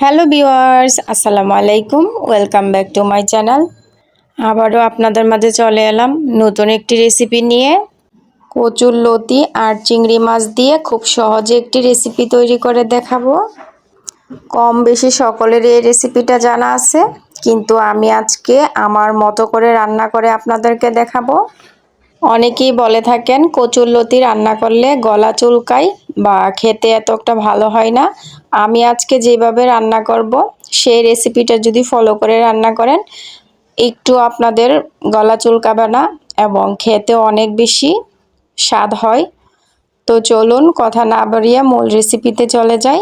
Hello viewers, আসসালামু আলাইকুম। Welcome back to my channel. আবারও আপনাদের মাঝে চলে এলাম নতুন একটি রেসিপি নিয়ে। কচুর লতি আর চিংড়ি মাছ দিয়ে খুব সহজে একটি রেসিপি তৈরি করে দেখাবো। কম বেশি সকলের এই রেসিপিটা জানা আছে, কিন্তু আমি আজকে আমার মতো করে রান্না করে আপনাদেরকে দেখাবো। অনেকেই বলে থাকেন, কচুর লতি রান্না করলে গলা চুলকায় বা খেতে এত একটা ভালো হয় না। আমি আজকে যেভাবে রান্না করব, সেই রেসিপিটা যদি ফলো করে রান্না করেন, একটু আপনাদের গলা চুলকাবে না এবং খেতে অনেক বেশি স্বাদ হয়। তো চলুন কথা না বাড়িয়ে মূল রেসিপিতে চলে যাই।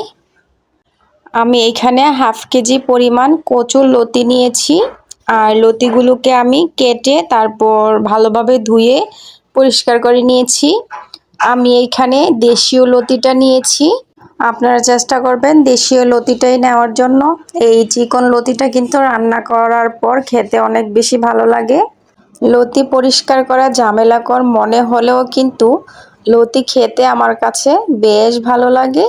আমি এইখানে হাফ কেজি পরিমাণ কচুর লতি নিয়েছি আর লতিগুলোকে আমি কেটে তারপর ভালোভাবে ধুয়ে পরিষ্কার করে নিয়েছি। আমি এইখানে দেশীয় লতিটা নিয়েছি। আপনারা চেষ্টা করবেন দেশীয় লতিটাই নেওয়ার জন্য। এই চিকন লতিটা কিন্তু রান্না করার পর খেতে অনেক বেশি ভালো লাগে। লতি পরিষ্কার করা ঝামেলাকর মনে হলেও কিন্তু লতি খেতে আমার কাছে বেশ ভালো লাগে।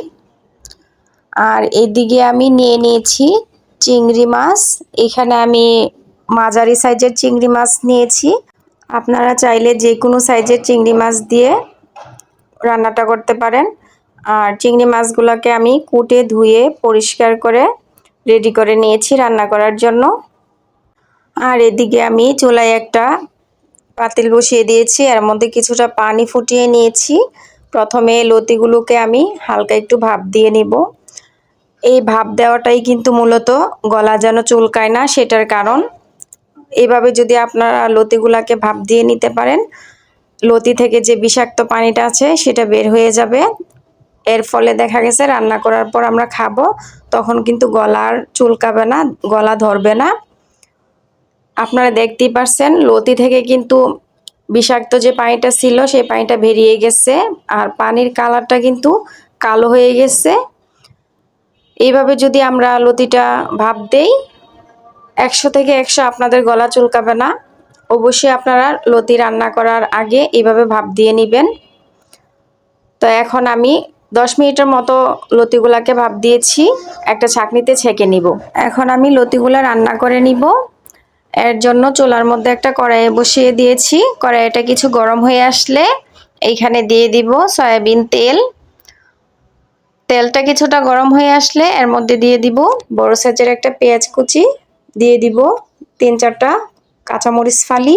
আর এদিকে আমি নিয়ে নিয়েছি চিংড়ি মাছ। এখানে আমি মাঝারি সাইজের চিংড়ি মাছ নিয়েছি। আপনারা চাইলে যে কোনো সাইজের চিংড়ি মাছ দিয়ে রান্নাটা করতে পারেন। আর চিংড়ি মাছগুলোকে আমি কুটে, ধুয়ে, পরিষ্কার করে রেডি করে নিয়েছি রান্না করার জন্য। আর এদিকে আমি চুলায় একটা পাতিল বসিয়ে দিয়েছি। এর মধ্যে কিছুটা পানি ফুটিয়ে নিয়েছি। প্রথমে লতিগুলোকে আমি হালকা একটু ভাপ দিয়ে নিব। এই ভাপ দেওয়াটাই কিন্তু মূলত গলা যেন চুলকায় না, সেটার কারণ। এভাবে যদি আপনারা লতিগুলাকে ভাপ দিয়ে নিতে পারেন লতি থেকে যে বিষাক্ত পানিটা আছে, সেটা বের হয়ে যাবে। এর ফলে দেখা গেছে রান্না করার পর আমরা খাব, তখন কিন্তু গলার চুলকাবে না, গলা ধরবে না। আপনারা দেখতেই পারছেন, লতি থেকে কিন্তু বিষাক্ত যে পানিটা ছিল, সেই পানিটা বেরিয়ে গেছে, আর পানির কালারটা কিন্তু কালো হয়ে গেছে। এইভাবে যদি আমরা লতিটা ভাব দেই, একশো থেকে একশো আপনাদের গলা চুলকাবে না। অবশ্যই আপনারা লতি রান্না করার আগে এইভাবে ভাব দিয়ে নেবেন। তো এখন আমি দশ মিনিটের মতো লতিগুলাকে ভাব দিয়েছি, একটা ছাকনিতে ছেঁকে নিব। এখন আমি লতিগুলা রান্না করে নিব। এর জন্য চোলার মধ্যে একটা কড়াইয়ে বসিয়ে দিয়েছি। কড়াইটা কিছু গরম হয়ে আসলে এইখানে দিয়ে দিব সয়াবিন তেল। তেলটা কিছুটা গরম হয়ে আসলে এর মধ্যে দিয়ে দিব বড় সাইজের একটা পেঁয়াজ কুচি। দিয়ে দিব তিন চারটা কাঁচামরিচ ফালি।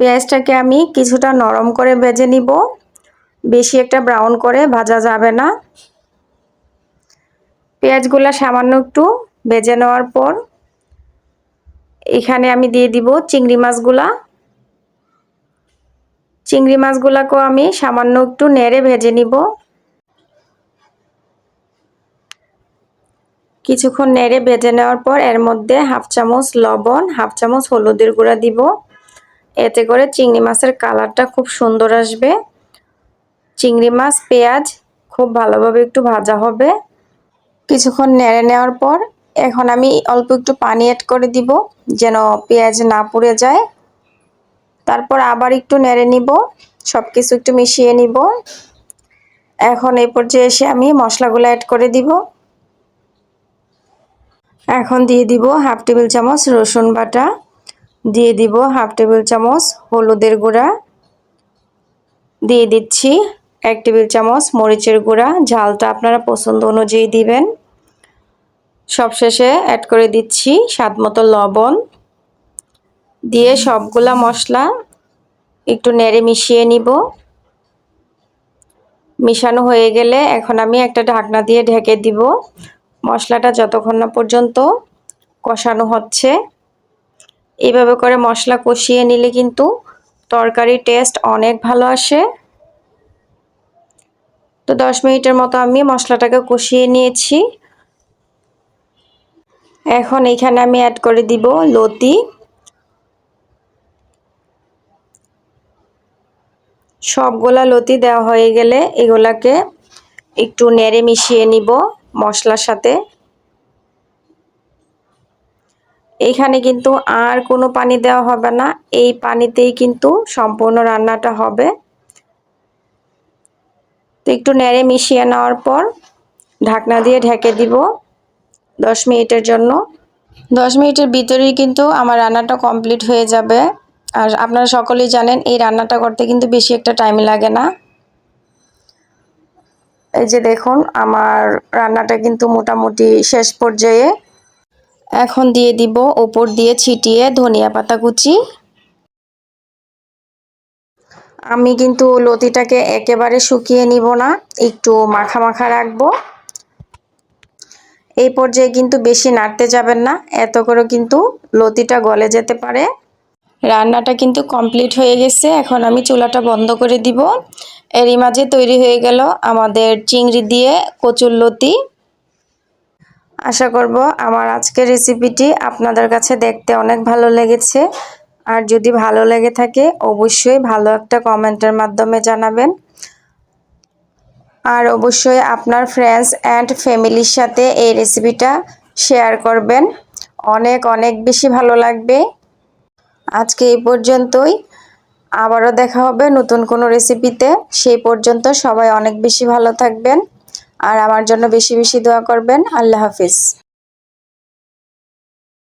পেঁয়াজটাকে আমি কিছুটা নরম করে ভেজে নিব। বেশি একটা ব্রাউন করে ভাজা যাবে না। পেঁয়াজগুলো সামান্য একটু ভেজে নেওয়ার পর এখানে আমি দিয়ে দিব চিংড়ি মাছগুলা। চিংড়ি মাছগুলাকেও আমি সামান্য একটু নেড়ে ভেজে নিব। কিছুক্ষণ নেড়ে ভেজে নেওয়ার পর এর মধ্যে হাফ চামচ লবণ, হাফ চামচ হলুদের গুঁড়া দিব। এতে করে চিংড়ি মাছের কালারটা খুব সুন্দর আসবে। চিংড়ি মাছ, পেঁয়াজ খুব ভালোভাবে একটু ভাজা হবে। কিছুক্ষণ নেড়ে নেওয়ার পর এখন আমি অল্প একটু পানি অ্যাড করে দিব যেন পেঁয়াজ না পুড়ে যায়। তারপর আবার একটু নেড়ে নিব সব কিছু একটু মিশিয়ে নিব। এখন এই পর্যায়ে এসে আমি মশলাগুলো অ্যাড করে দিব। এখন দিয়ে দিব হাফ টেবিল চামচ রসুন বাটা। দিয়ে দিব হাফ টেবিল চামচ হলুদের গুঁড়া। দিয়ে দিচ্ছি এক টেবিল চামচ মরিচের গুঁড়া। ঝালটা আপনারা পছন্দ অনুযায়ী দিবেন। সবশেষে অ্যাড করে দিচ্ছি স্বাদ মতো লবণ। দিয়ে সবগুলা মশলা একটু নেড়ে মিশিয়ে নিব। মিশানো হয়ে গেলে এখন আমি একটা ঢাকনা দিয়ে ঢেকে দিব। মশলাটা যতক্ষণ না পর্যন্ত কষানো হচ্ছে। এইভাবে করে মশলা কষিয়ে নিলে কিন্তু তরকারির টেস্ট অনেক ভালো আসে। তো দশ মিনিটের মতো আমি মশলাটাকে কষিয়ে নিয়েছি। এখন এখানে আমি অ্যাড করে দিব লতি। সবগুলা লতি দেওয়া হয়ে গেলে এগুলাকে একটু নেড়ে মিশিয়ে নিব। মশলার সাথে। এখানে কিন্তু আর কোনো পানি দেওয়া হবে না। এই পানিতেই কিন্তু সম্পূর্ণ রান্নাটা হবে। তো একটু নেড়ে মিশিয়ে নেওয়ার পর ঢাকনা দিয়ে ঢেকে দিব দশ মিনিটের জন্য। দশ মিনিটের ভিতরেই কিন্তু আমার রান্নাটা কমপ্লিট হয়ে যাবে। আর আপনারা সকলেই জানেন, এই রান্নাটা করতে কিন্তু বেশি একটা টাইম লাগে না। এই যে দেখুন, আমার রান্নাটা কিন্তু মোটামুটি শেষ পর্যায়ে। এখন দিয়ে দিব ওপর দিয়ে ছিটিয়ে ধনিয়া পাতা কুচি। আমি কিন্তু লতিটাকে একেবারে শুকিয়ে নিব না, একটু মাখা মাখা রাখব। এই পর্যায়ে কিন্তু বেশি নাড়তে যাবেন না, এত করে কিন্তু লতিটা গলে যেতে পারে। রান্নাটা কিন্তু কমপ্লিট হয়ে গেছে, এখন আমি চুলাটা বন্ধ করে দিব। এরই মাঝে তৈরি হয়ে গেল আমাদের চিংড়ি দিয়ে কচুর লতি। আশা করব আমার আজকের রেসিপিটি আপনাদের কাছে দেখতে অনেক ভালো লেগেছে। আর যদি ভালো লেগে থাকে, অবশ্যই ভালো একটা কমেন্টের মাধ্যমে জানাবেন। আর অবশ্যই আপনার ফ্রেন্ডস অ্যান্ড ফ্যামিলির সাথে এই রেসিপিটা শেয়ার করবেন। অনেক অনেক বেশি ভালো লাগবে। আজকে এই পর্যন্তই। আবারও দেখা হবে নতুন কোনো রেসিপিতে। সেই পর্যন্ত সবাই অনেক বেশি ভালো থাকবেন আর আমার জন্য বেশি বেশি দোয়া করবেন। আল্লাহ হাফিজ।